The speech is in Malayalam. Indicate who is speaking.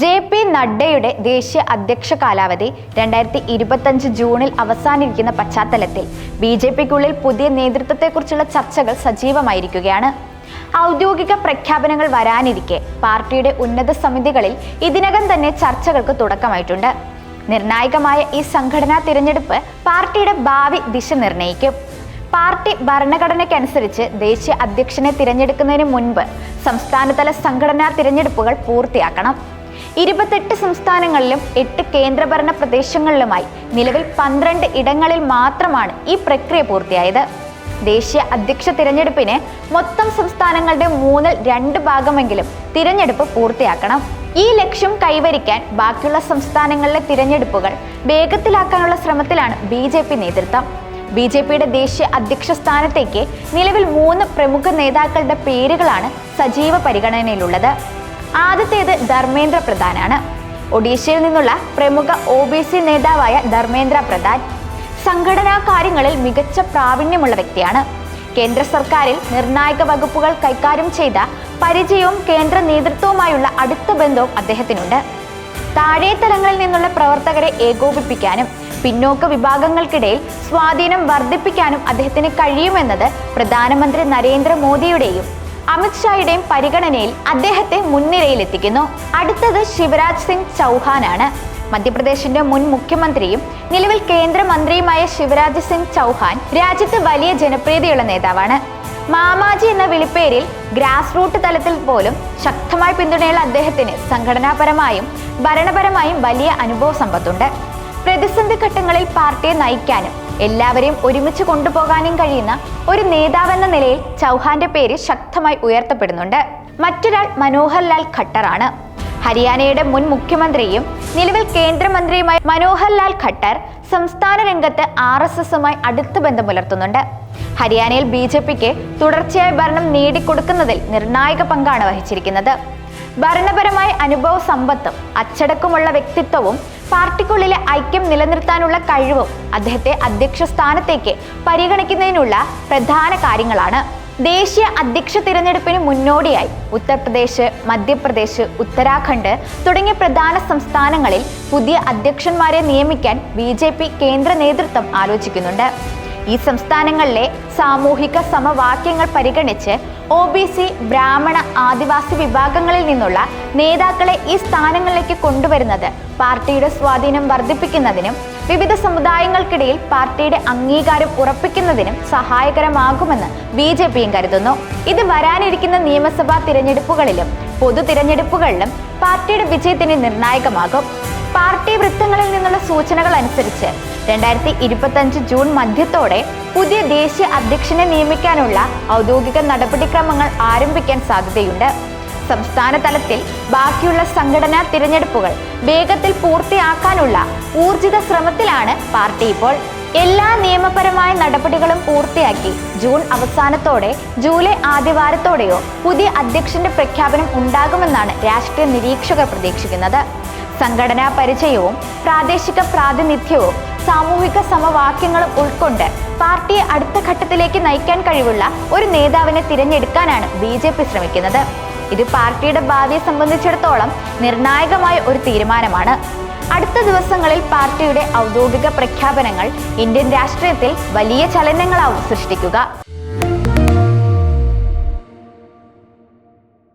Speaker 1: ജെ പി നഡ്ഡയുടെ ദേശീയ അധ്യക്ഷ കാലാവധി രണ്ടായിരത്തി ഇരുപത്തഞ്ച് ജൂണിൽ അവസാനിരിക്കുന്ന പശ്ചാത്തലത്തിൽ ബി ജെ പിക്കുള്ളിൽ പുതിയ നേതൃത്വത്തെക്കുറിച്ചുള്ള ചർച്ചകൾ സജീവമായിരിക്കുകയാണ്. ഔദ്യോഗിക പ്രഖ്യാപനങ്ങൾ വരാനിരിക്കെ പാർട്ടിയുടെ ഉന്നത സമിതികളിൽ ഇതിനകം തന്നെ ചർച്ചകൾക്ക് തുടക്കമായിട്ടുണ്ട്. നിർണായകമായ ഈ സംഘടനാ തിരഞ്ഞെടുപ്പ് പാർട്ടിയുടെ ഭാവി ദിശ നിർണയിക്കും പാർട്ടി ഭരണഘടനയ്ക്കനുസരിച്ച് ദേശീയ അധ്യക്ഷനെ തിരഞ്ഞെടുക്കുന്നതിന് മുൻപ് സംസ്ഥാനതല സംഘടനാ തിരഞ്ഞെടുപ്പുകൾ പൂർത്തിയാക്കണം. ഇരുപത്തെട്ട് സംസ്ഥാനങ്ങളിലും എട്ട് കേന്ദ്രഭരണ പ്രദേശങ്ങളിലുമായി നിലവിൽ പന്ത്രണ്ട് ഇടങ്ങളിൽ മാത്രമാണ് ഈ പ്രക്രിയ പൂർത്തിയായത്. ദേശീയ അധ്യക്ഷ തിരഞ്ഞെടുപ്പിന് മൊത്തം സംസ്ഥാനങ്ങളുടെ മൂന്നിൽ രണ്ട് ഭാഗമെങ്കിലും തിരഞ്ഞെടുപ്പ് പൂർത്തിയാക്കണം. ഈ ലക്ഷ്യം കൈവരിക്കാൻ ബാക്കിയുള്ള സംസ്ഥാനങ്ങളിലെ തിരഞ്ഞെടുപ്പുകൾ വേഗത്തിലാക്കാനുള്ള ശ്രമത്തിലാണ് ബി ജെ പി നേതൃത്വം. ബി ജെ പിയുടെ ദേശീയ അധ്യക്ഷ സ്ഥാനത്തേക്ക് നിലവിൽ മൂന്ന് പ്രമുഖ നേതാക്കളുടെ പേരുകളാണ് സജീവ പരിഗണനയിലുള്ളത്. ആദ്യത്തേത് ധർമ്മേന്ദ്ര പ്രധാനാണ്. ഒഡീഷയിൽ നിന്നുള്ള പ്രമുഖ ഒ ബി സി നേതാവായ ധർമ്മേന്ദ്ര പ്രധാൻ സംഘടനാ കാര്യങ്ങളിൽ മികച്ച പ്രാവീണ്യമുള്ള വ്യക്തിയാണ്. കേന്ദ്ര സർക്കാരിൽ നിർണായക വകുപ്പുകൾ കൈകാര്യം ചെയ്ത പരിചയവും കേന്ദ്ര നേതൃത്വവുമായുള്ള അടുത്ത ബന്ധവും അദ്ദേഹത്തിനുണ്ട്. താഴെ തലങ്ങളിൽ നിന്നുള്ള പ്രവർത്തകരെ ഏകോപിപ്പിക്കാനും പിന്നോക്ക വിഭാഗങ്ങൾക്കിടയിൽ സ്വാധീനം വർദ്ധിപ്പിക്കാനും അദ്ദേഹത്തിന് കഴിയുമെന്നത് പ്രധാനമന്ത്രി നരേന്ദ്രമോദിയുടെയും അമിത്ഷായുടെയും പരിഗണനയിൽ അദ്ദേഹത്തെ മുൻനിരയിലെത്തിക്കുന്നു. അടുത്തത് ശിവരാജ് സിംഗ് ചൗഹാനാണ്. മധ്യപ്രദേശിന്റെ മുൻ മുഖ്യമന്ത്രിയും നിലവിൽ കേന്ദ്രമന്ത്രിയുമായ ശിവരാജ് സിംഗ് ചൗഹാൻ രാജ്യത്ത് വലിയ ജനപ്രീതിയുള്ള നേതാവാണ്. മാമാജി എന്ന വിളിപ്പേരിൽ ഗ്രാസ് റൂട്ട് തലത്തിൽ പോലും ശക്തമായ പിന്തുണയുള്ള അദ്ദേഹത്തിന് സംഘടനാപരമായും ഭരണപരമായും വലിയ അനുഭവ സമ്പത്തുണ്ട്. പ്രതിസന്ധി ഘട്ടങ്ങളിൽ പാർട്ടിയെ നയിക്കാനും എല്ലാവരെയും ഒരുമിച്ച് കൊണ്ടുപോകാനും കഴിയുന്ന ഒരു നേതാവെന്ന നിലയിൽ ചൗഹാന്റെ പേര് ശക്തമായി ഉയർത്തപ്പെടുന്നുണ്ട്. മറ്റൊരാൾ മനോഹർലാൽ ഖട്ടറാണ്. ഹരിയാനയുടെ മുൻ മുഖ്യമന്ത്രിയും നിലവിൽ കേന്ദ്രമന്ത്രിയുമായ മനോഹർലാൽ ഖട്ടർ സംസ്ഥാന രംഗത്ത് ആർ എസ് എസുമായി അടുത്ത ബന്ധം പുലർത്തുന്നുണ്ട്. ഹരിയാനയിൽ ബി ജെ പിക്ക് തുടർച്ചയായ ഭരണം നേടിക്കൊടുക്കുന്നതിൽ നിർണായക പങ്കാണ് വഹിച്ചിരിക്കുന്നത്. ഭരണപരമായ അനുഭവ സമ്പത്തും അച്ചടക്കമുള്ള വ്യക്തിത്വവും പാർട്ടിക്കുള്ളിലെ ഐക്യം നിലനിർത്താനുള്ള കഴിവും അദ്ദേഹത്തെ അധ്യക്ഷ സ്ഥാനത്തേക്ക് പരിഗണിക്കുന്നതിനുള്ള പ്രധാന കാര്യങ്ങളാണ്. ദേശീയ അധ്യക്ഷ തിരഞ്ഞെടുപ്പിന് മുന്നോടിയായി ഉത്തർപ്രദേശ് മധ്യപ്രദേശ് ഉത്തരാഖണ്ഡ് തുടങ്ങിയ പ്രധാന സംസ്ഥാനങ്ങളിൽ പുതിയ അധ്യക്ഷന്മാരെ നിയമിക്കാൻ ബി കേന്ദ്ര നേതൃത്വം ആലോചിക്കുന്നുണ്ട്. ഈ സംസ്ഥാനങ്ങളിലെ സാമൂഹിക സമവാക്യങ്ങൾ പരിഗണിച്ച് ഒ ബി സി ബ്രാഹ്മണ ആദിവാസി വിഭാഗങ്ങളിൽ നിന്നുള്ള നേതാക്കളെ ഈ സ്ഥാനങ്ങളിലേക്ക് കൊണ്ടുവരുന്നത് പാർട്ടിയുടെ സ്വാധീനം വർദ്ധിപ്പിക്കുന്നതിനും വിവിധ സമുദായങ്ങൾക്കിടയിൽ പാർട്ടിയുടെ അംഗീകാരം ഉറപ്പിക്കുന്നതിനും സഹായകരമാകുമെന്ന് ബി ജെ പിയും കരുതുന്നു. ഇത് വരാനിരിക്കുന്ന നിയമസഭാ തിരഞ്ഞെടുപ്പുകളിലും പൊതു തിരഞ്ഞെടുപ്പുകളിലും പാർട്ടിയുടെ വിജയത്തിന് നിർണായകമാകും. പാർട്ടി വൃത്തങ്ങളിൽ നിന്നുള്ള സൂചനകൾ അനുസരിച്ച് രണ്ടായിരത്തി ഇരുപത്തഞ്ച് ജൂൺ മധ്യത്തോടെ പുതിയ ദേശീയ അധ്യക്ഷനെ നിയമിക്കാനുള്ള ഔദ്യോഗിക നടപടിക്രമങ്ങൾ ആരംഭിക്കാൻ സാധ്യതയുണ്ട്. സംസ്ഥാന തലത്തിൽ ബാക്കിയുള്ള സംഘടനാ തിരഞ്ഞെടുപ്പുകൾ വേഗത്തിൽ പൂർത്തിയാക്കാനുള്ള ഊർജിത ശ്രമത്തിലാണ് പാർട്ടി ഇപ്പോൾ. എല്ലാ നിയമപരമായ നടപടികളും പൂർത്തിയാക്കി ജൂൺ അവസാനത്തോടെ ജൂലൈ ആദ്യവാരത്തോടെയോ പുതിയ അധ്യക്ഷന്റെ പ്രഖ്യാപനം ഉണ്ടാകുമെന്നാണ് രാഷ്ട്രീയ നിരീക്ഷകർ പ്രതീക്ഷിക്കുന്നത്. സംഘടനാ പരിചയവും പ്രാദേശിക പ്രാതിനിധ്യവും സാമൂഹിക സമവാക്യങ്ങളും ഉൾക്കൊണ്ട് പാർട്ടിയെ അടുത്ത ഘട്ടത്തിലേക്ക് നയിക്കാൻ കഴിവുള്ള ഒരു നേതാവിനെ തിരഞ്ഞെടുക്കാനാണ് ബി ജെ പി ശ്രമിക്കുന്നത്. ഇത് പാർട്ടിയുടെ ഭാവിയെ സംബന്ധിച്ചിടത്തോളം നിർണായകമായ ഒരു തീരുമാനമാണ്. അടുത്ത ദിവസങ്ങളിൽ പാർട്ടിയുടെ ഔദ്യോഗിക പ്രഖ്യാപനങ്ങൾ ഇന്ത്യൻ രാഷ്ട്രീയത്തിൽ വലിയ ചലനങ്ങളാവും സൃഷ്ടിക്കുക.